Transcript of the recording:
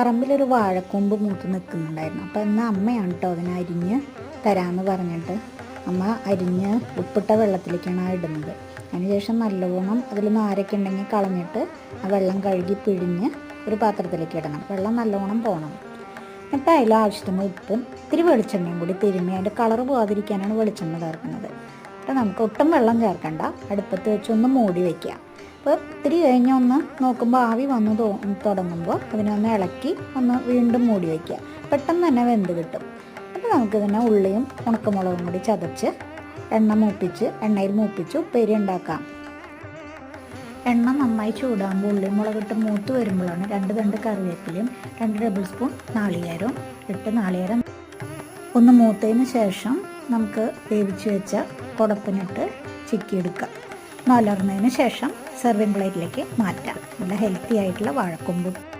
പറമ്പിലൊരു വാഴക്കൊമ്പ് മൂത്ത് നിൽക്കുന്നുണ്ടായിരുന്നു. അപ്പോൾ എന്നാൽ അമ്മയാണ് കേട്ടോ അതിനെ അരിഞ്ഞ് തരാമെന്ന് പറഞ്ഞിട്ട്. അമ്മ അരിഞ്ഞ് ഉപ്പിട്ട വെള്ളത്തിലേക്കാണ് ഇടുന്നത്. അതിനുശേഷം നല്ലവണ്ണം അതിൽ നാരൊക്കെ ഉണ്ടെങ്കിൽ കളഞ്ഞിട്ട് ആ വെള്ളം കഴുകി പിഴിഞ്ഞ് ഒരു പാത്രത്തിലേക്ക് ഇടണം. വെള്ളം നല്ലവണ്ണം പോകണം എന്നിട്ട് അതിൽ ആവശ്യത്തിന് ഉപ്പും ഇത്തിരി വെളിച്ചെണ്ണയും കൂടി തിരുമ്മി അതിന്റെ കളർ പോകാതിരിക്കാനാണ് വെളിച്ചെണ്ണ ചേർക്കുന്നത്. എന്നിട്ട് നമുക്ക് ഒട്ടും വെള്ളം ചേർക്കണ്ട. അടുപ്പത്ത് വെച്ച് ഒന്ന് മൂടി വയ്ക്കുക അപ്പോൾ ഇത്തിരി കഴിഞ്ഞ് ഒന്ന് നോക്കുമ്പോൾ ആവി വന്ന് തോ തുടങ്ങുമ്പോൾ അതിനൊന്ന് ഇളക്കി ഒന്ന് വീണ്ടും മൂടി വയ്ക്കുക. പെട്ടെന്ന് തന്നെ വെന്ത് കിട്ടും. അപ്പോൾ നമുക്ക് ഇതിനെ ഉള്ളിയും ഉണക്കമുളകും കൂടി ചതച്ച് എണ്ണ മൂപ്പിച്ച് എണ്ണയിൽ മൂപ്പിച്ച് ഉപ്പേരി ഉണ്ടാക്കാം. എണ്ണ നന്നായി ചൂടാകുമ്പോൾ ഉള്ളി മുളകിട്ട് മൂത്ത് വരുമ്പോഴാണ് രണ്ട് രണ്ട് കറിവേപ്പിലയും രണ്ട് ടേബിൾ സ്പൂൺ നാളികേരവും ഇട്ട് നാളികേരം ഒന്ന് മൂത്തതിന് ശേഷം നമുക്ക് വേവിച്ച് വെച്ച കുടപ്പിനിട്ട് ചിക്കിയെടുക്കാം. മലർന്നതിന് ശേഷം സെർവിങ് പ്ലേറ്റിലേക്ക് മാറ്റാം. നല്ല ഹെൽത്തി ആയിട്ടുള്ള വാഴക്കൊമ്പ്.